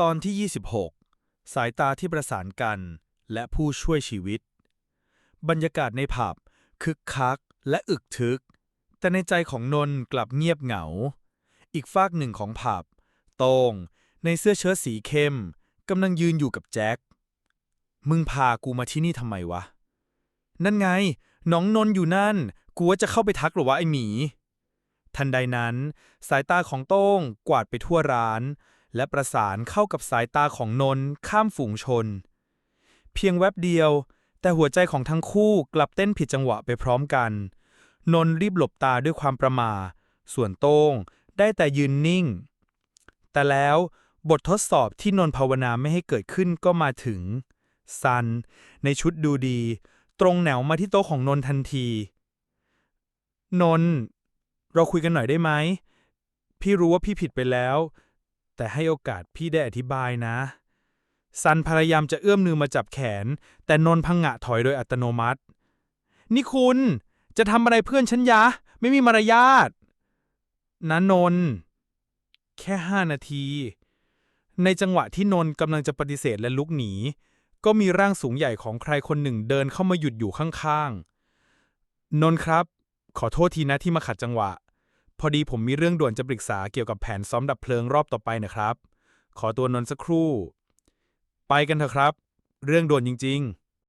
ตอนที่ 26 สายตาที่ประสานกัน และผู้ช่วยชีวิต บรรยากาศในผับคึกคักและอึกทึก แต่ในใจของนนท์กลับเงียบเหงา อีกฟากหนึ่งของผับโตงในเสื้อเชิ้ตสีเข้มกำลังยืนอยู่กับแจ็ค มึงพากูมาที่นี่ทำไมวะ นั่นไง น้องนนท์อยู่นั่น กูว่าจะเข้าไปทักหรอวะไอหมี ทันใดนั้น สายตาของโต้งกวาดไปทั่วร้าน และประสานเข้ากับสายตาของนนท์ข้ามฝูงชน เพียงแวบเดียว แต่หัวใจของทั้งคู่กลับเต้นผิดจังหวะไปพร้อมกัน นนท์รีบหลบตาด้วยความประมาส่วนโต้งได้แต่ยืนนิ่ง แต่แล้วบททดสอบที่นนท์ภาวนาไม่ให้เกิดขึ้นก็มาถึง ซัน ในชุดดูดี ตรงแนวมาที่โต๊ะของนนท์ทันที นนท์เราคุยกันหน่อยได้ไหม พี่รู้ว่าพี่ผิดไปแล้ว แต่ให้โอกาสพี่ได้อธิบายนะ ซันพยายามจะเอื้อมมือมาจับแขน แต่นนท์พังงะถอยโดยอัตโนมัติ นี่คุณจะทำอะไรเพื่อนฉันยะ ไม่มีมารยาทนะนนท์แค่ห้านาที ในจังหวะที่นนท์กำลังจะปฏิเสธและลุกหนี ก็มีร่างสูงใหญ่ของใครคนหนึ่งเดินเข้ามาหยุดอยู่ข้างๆ นนท์ครับ ขอโทษทีนะที่มาขัดจังหวะ พอดีผมมีเรื่องด่วนจะปรึกษาเกี่ยวกับแผนซ้อมดับเพลิงรอบต่อไปนะครับ ขอตัวนอนสักครู่ ไปกันเถอะครับ เรื่องด่วนจริง ๆ